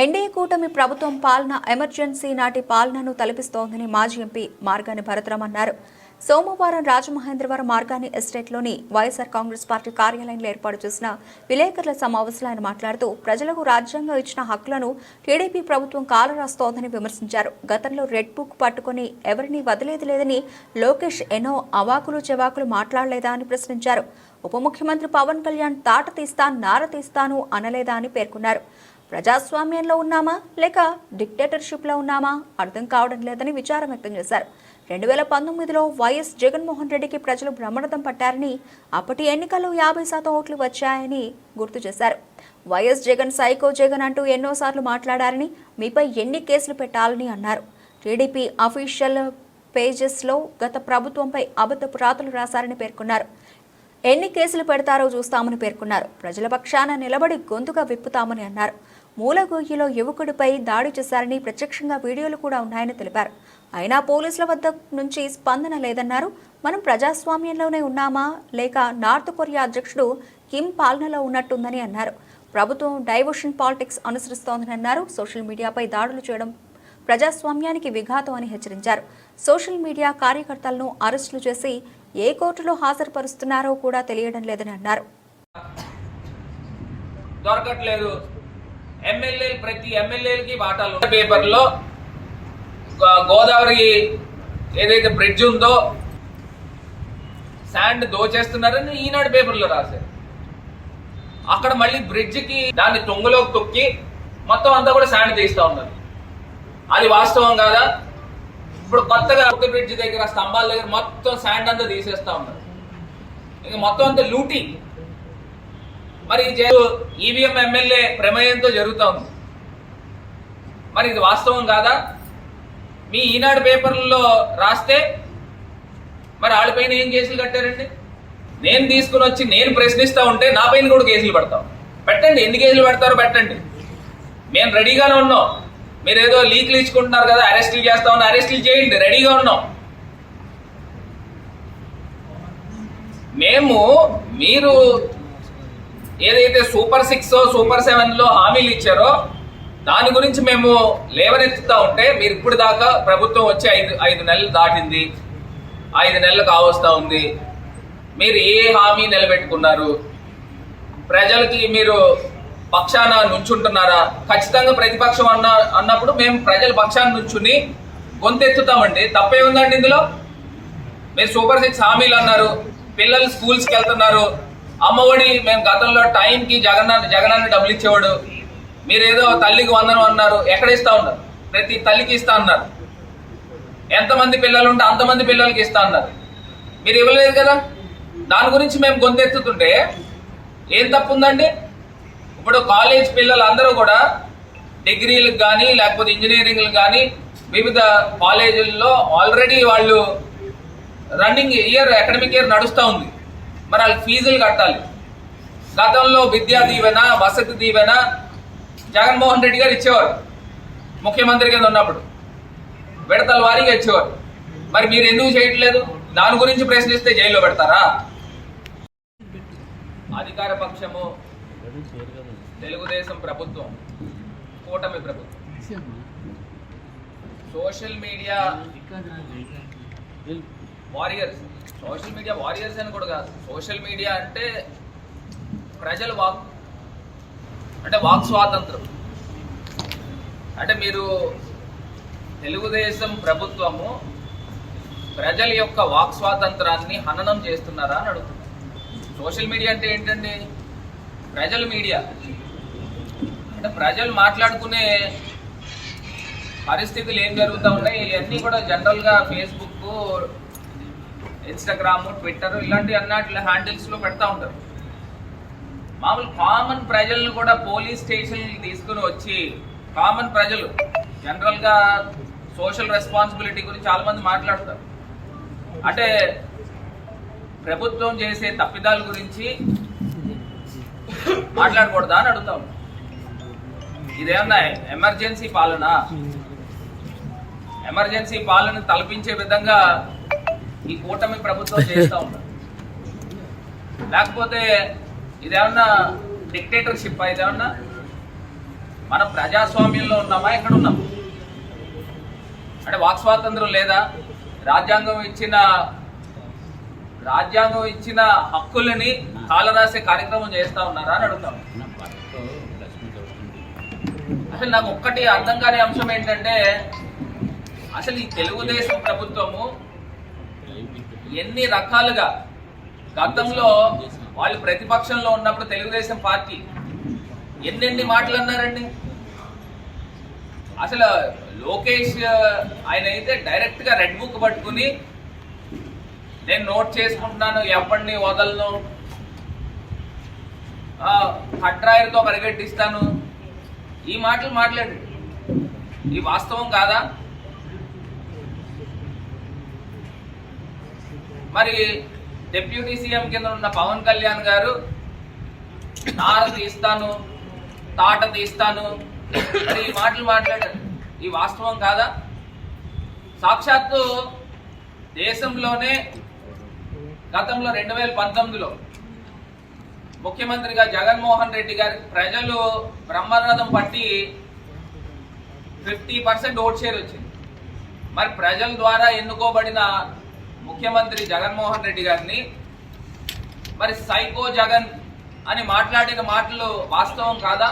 NDA కూటమి ప్రభుత్వం పాలన ఎమర్జెన్సీ నాటి పాలనను తలపిస్తోందని మాజీ ఎంపీ మార్గాని భరతరామ్ అన్నారు. సోమవారం రాజమహేంద్రవరం మార్గాని ఎస్టేట్లోని వైఎస్ఆర్ కాంగ్రెస్ పార్టీ కార్యాలయంలో ఏర్పాటు చేసిన విలేకరుల సమావేశంలో ఆయన మాట్లాడుతూ ప్రజలకు రాజ్యాంగం ఇచ్చిన హక్కులను టీడీపీ ప్రభుత్వం కాలరాస్తోందని విమర్శించారు. గతంలో రెడ్ బుక్ పట్టుకొని ఎవరిని వదిలేది లేదని లోకేష్ ఎన్నో అవాకులు చెవాకులు మాట్లాడలేదా అని ప్రశ్నించారు. ఉప ముఖ్యమంత్రి పవన్ కళ్యాణ్ తాట తీస్తా నార తీస్తాను అనలేదా అని పేర్కొన్నారు. ప్రజాస్వామ్యంలో ఉన్నామా? లేక డిక్టేటర్షిప్లో ఉన్నామా? అర్థం కావడం లేదని విచారం వ్యక్తం చేశారు. రెండు వేల పంతొమ్మిదిలో వైఎస్ జగన్మోహన్ రెడ్డికి ప్రజలు బ్రహ్మరథం పట్టారని అప్పటి ఎన్నికల్లో యాభై శాతం ఓట్లు వచ్చాయని గుర్తు చేశారు. వైఎస్ జగన్ సైకో జగన్ అంటూ ఎన్నోసార్లు మాట్లాడారని మీపై ఎన్ని కేసులు పెట్టాలని అన్నారు. టీడీపీ అఫీషియల్ పేజెస్లో గత ప్రభుత్వంపై అబద్ధపు రాతలు రాశారని పేర్కొన్నారు. ఎన్ని కేసులు పెడతారో చూస్తామని పేర్కొన్నారు. ప్రజల పక్షాన నిలబడి గొంతుగా విప్పుతామని అన్నారు. మూలగొయ్యిలో యువకుడిపై దాడి చేశారని ప్రత్యక్షంగా వీడియోలు కూడా ఉన్నాయని తెలిపారు. అయినా పోలీసుల వద్ద నుంచి స్పందన లేదన్నారు. మనం ప్రజాస్వామ్యంలోనే ఉన్నామా? లేక నార్త్ కొరియా అధ్యక్షుడు కిమ్ పాలనలో ఉన్నట్టుందని అన్నారు. ప్రభుత్వం డైవర్షన్ పాలిటిక్స్ అనుసరిస్తోందని అన్నారు సోషల్ మీడియాపై దాడులు చేయడం ప్రజాస్వామ్యానికి విఘాతం అని హెచ్చరించారు. సోషల్ మీడియా కార్యకర్తలను అరెస్టులు చేసి ఏ కోర్టులో హాజరుపరుస్తున్నారో కూడా తెలియడం లేదని అన్నారు. దొరకట్లేదు. ఎమ్మెల్యేలు ప్రతి ఎమ్మెల్యేలకి వాటాలు పేపర్లో గోదావరి ఏదైతే బ్రిడ్జ్ ఉందో శాండ్ దోచేస్తున్నారని ఈనాడు పేపర్లో రాశారు. అక్కడ మళ్ళీ బ్రిడ్జికి దాన్ని తొంగలోకి తొక్కి మొత్తం అంతా కూడా శాండ్ తీస్తూ ఉన్నారు. అది వాస్తవం కాదా? ఇప్పుడు కొత్తగా కొత్త బ్రిడ్జ్ దగ్గర స్తంభాల దగ్గర మొత్తం శాండ్ అంతా తీసేస్తా ఉన్నారు. ఇంకా మొత్తం అంతా లూటింగ్ మరి ఇది ఈవీఎం ఎమ్మెల్యే ప్రమేయంతో జరుగుతా ఉంది. మరి ఇది వాస్తవం కాదా? మీ ఈనాడు పేపర్లలో రాస్తే మరి వాళ్ళపైన ఏం కేసులు కట్టారండి? నేను తీసుకుని వచ్చి నేను ప్రశ్నిస్తా ఉంటే నా పైన కూడా కేసులు పెడతాం పెట్టండి ఎన్ని కేసులు పెడతారో పెట్టండి. మేము రెడీగానే ఉన్నాం. మీరు ఏదో లీక్లు ఇచ్చుకుంటున్నారు కదా అరెస్టులు చేస్తా ఉన్నా అరెస్టులు చేయండి రెడీగా ఉన్నాం. మేము మీరు ఏదైతే సూపర్ సిక్స్ సూపర్ సెవెన్లో హామీలు ఇచ్చారో దాని గురించి మేము లేవనెత్తుతా ఉంటే మీరు ఇప్పుడు దాకా ప్రభుత్వం వచ్చి ఐదు ఐదు నెలలు దాటింది. ఐదు నెలలు కావస్తా ఉంది. మీరు ఏ హామీ నిలబెట్టుకున్నారు? ప్రజలకి మీరు పక్షాన నుంచుంటున్నారా? ఖచ్చితంగా ప్రతిపక్షం అన్న అన్నప్పుడు మేము ప్రజల పక్షాన నుంచుని గొంతెత్తుతామండి. తప్పే ఉందండి ఇందులో? మీరు సూపర్ సిక్స్ హామీలు అన్నారు. పిల్లలు స్కూల్స్కి వెళ్తున్నారు. అమ్మఒడి మేము గతంలో టైంకి జగన్ జగనాన్ని డబ్బులు ఇచ్చేవాడు. మీరేదో తల్లికి వందనం అన్నారు. ఎక్కడ ఇస్తా ఉన్నారు? ప్రతి తల్లికి ఇస్తా అన్నారు. ఎంతమంది పిల్లలు ఉంటే అంతమంది పిల్లలకి ఇస్తా అన్నారు. మీరు ఇవ్వలేదు కదా? దాని గురించి మేము గొంతెత్తుతుంటే ఏం తప్పు ఉందండి ఇప్పుడు కాలేజ్ పిల్లలు అందరూ కూడా డిగ్రీలకు కానీ లేకపోతే ఇంజనీరింగ్లకు కానీ వివిధ కాలేజీల్లో ఆల్రెడీ వాళ్ళు రన్నింగ్ ఇయర్ అకాడమిక్ ఇయర్ నడుస్తూ ఉంది. మరి వాళ్ళకి ఫీజులు కట్టాలి. గతంలో విద్యా దీవెన వసతి దీవెన జగన్మోహన్ రెడ్డి గారు ఇచ్చేవారు. ముఖ్యమంత్రి కింద ఉన్నప్పుడు. విడతల వారీగా ఇచ్చేవారు. మరి మీరు ఎందుకు చేయట్లేదు? దాని గురించి ప్రశ్నిస్తే జైల్లో పెడతారా? అధికార పక్షము తెలుగుదేశం ప్రభుత్వం కూటమి ప్రభుత్వం. Social media warriors social media warriors అని కూడా కాదు. సోషల్ మీడియా అంటే ప్రజల వాక్ అంటే వాక్ స్వాతంత్రం. అంటే మీరు తెలుగుదేశం ప్రభుత్వము ప్రజల యొక్క వాక్ స్వాతంత్రాన్ని హననం చేస్తున్నారా అని అడుగుతున్నారు సోషల్ మీడియా అంటే ఏంటండి? ప్రజల మీడియా. అంటే ప్రజలు మాట్లాడుకునే పరిస్థితులు ఏం జరుగుతూ ఉన్నాయి? ఇవన్నీ కూడా జనరల్గా ఫేస్బుక్ ఇన్స్టాగ్రామ్ ట్విట్టర్ ఇలాంటి అన్నట్ల హ్యాండిల్స్లో పెడతా ఉంటారు. మామూలు కామన్ ప్రజలను కూడా పోలీస్ స్టేషన్ తీసుకుని వచ్చి కామన్ ప్రజలు జనరల్గా సోషల్ రెస్పాన్సిబిలిటీ గురించి చాలా మంది మాట్లాడతారు. అంటే ప్రభుత్వం చేసే తప్పిదాల గురించి మాట్లాడకూడదా అని అడుగుతా ఉన్నాం. ఇదేమన్నా ఎమర్జెన్సీ పాలన? ఎమర్జెన్సీ పాలన తలపించే విధంగా ఈ కూటమి ప్రభుత్వం చేస్తా ఉన్నారు లేకపోతే ఇదేమన్నా డిక్టేటర్షిప్ ఇదేమన్నా? మనం ప్రజాస్వామ్యంలో ఉన్నామా? ఎక్కడ ఉన్నాం? అంటే వాక్ స్వాతంత్రం లేదా? రాజ్యాంగం ఇచ్చిన రాజ్యాంగం ఇచ్చిన హక్కులని కాలరాసే కార్యక్రమం చేస్తా ఉన్నారా అని అడుగుతాం అసలు నాకు ఒక్కటి అర్థం కాని అంశం ఏంటంటే అసలు ఈ తెలుగుదేశం ప్రభుత్వము ఎన్ని రకాలుగా గతంలో వాళ్ళు ప్రతిపక్షంలో ఉన్నప్పుడు తెలుగుదేశం పార్టీ ఎన్నెన్ని మాటలు అన్నారండి? అసలు లోకేష్ ఆయన అయితే డైరెక్ట్గా రెడ్ బుక్ పట్టుకుని నేను నోట్ చేసుకుంటున్నాను ఎవరిని వదలను. కట్రాయర్తో పరిగెట్టిస్తాను. ఈ మాటలు మాట్లాడు. ఈ వాస్తవం కాదా? మరి డిప్యూటీ సీఎం కింద ఉన్న పవన్ కళ్యాణ్ గారు నార తీస్తాను తాట తీస్తాను మరి ఈ మాటలు మాట్లాడారు. ఈ వాస్తవం కాదా? సాక్షాత్తు దేశంలోనే గతంలో రెండు వేల పంతొమ్మిదిలో ముఖ్యమంత్రిగా జగన్మోహన్ రెడ్డి గారు ప్రజలు బ్రహ్మరథం పట్టి ఫిఫ్టీ పర్సెంట్ ఓట్ షేర్ వచ్చింది. మరి ప్రజల ద్వారా ఎన్నుకోబడిన ముఖ్యమంత్రి జగన్మోహన్ రెడ్డి గారిని. మరి సైకో జగన్ అని మాట్లాడిన మాటలు వాస్తవం కాదా?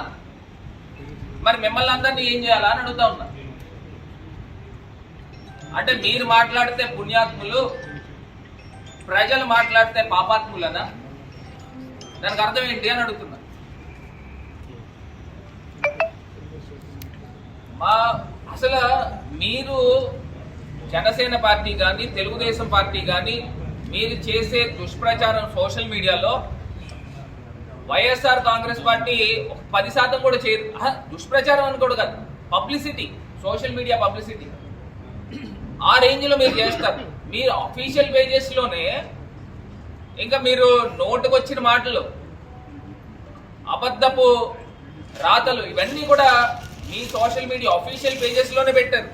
మరి మిమ్మల్ని అందరినీ ఏం చేయాలా అని అడుగుతా ఉన్నా. అంటే మీరు మాట్లాడితే పుణ్యాత్ములు ప్రజలు మాట్లాడితే పాపాత్ములనా? దానికి అర్థం ఏంటి అని అడుగుతున్నా. మా అసలు మీరు జనసేన పార్టీ కానీ తెలుగుదేశం పార్టీ కానీ మీరు చేసే దుష్ప్రచారం సోషల్ మీడియాలో వైఎస్ఆర్ కాంగ్రెస్ పార్టీ ఒక పది శాతం కూడా చేయదు. దుష్ప్రచారం అని కూడా కాదు. Publicity social media publicity. ఆ రేంజ్లో మీరు చేస్తారు. మీరు అఫీషియల్ పేజెస్లోనే ఇంకా మీరు నోటుకు వచ్చిన మాటలు అబద్ధపు రాతలు ఇవన్నీ కూడా మీ సోషల్ మీడియా అఫీషియల్ పేజెస్లోనే పెట్టారు.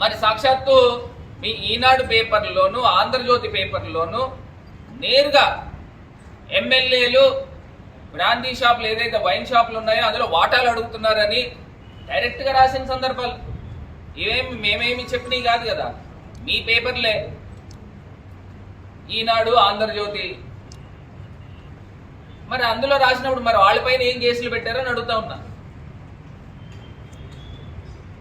మరి సాక్షాత్తు మీ ఈనాడు పేపర్లోను ఆంధ్రజ్యోతి పేపర్లోను నేరుగా ఎమ్మెల్యేలు బ్రాందీ షాపులు ఏదైతే వైన్ షాపులు ఉన్నాయో అందులో వాటాలు అడుగుతున్నారని డైరెక్ట్గా రాసిన సందర్భాలు. ఇవేమి మేమేమి చెప్పినవి కాదు కదా. మీ పేపర్లే. ఈనాడు ఆంధ్రజ్యోతి. మరి అందులో రాసినప్పుడు మరి వాళ్ళపైన ఏం కేసులు పెట్టారని అడుగుతా ఉన్నా.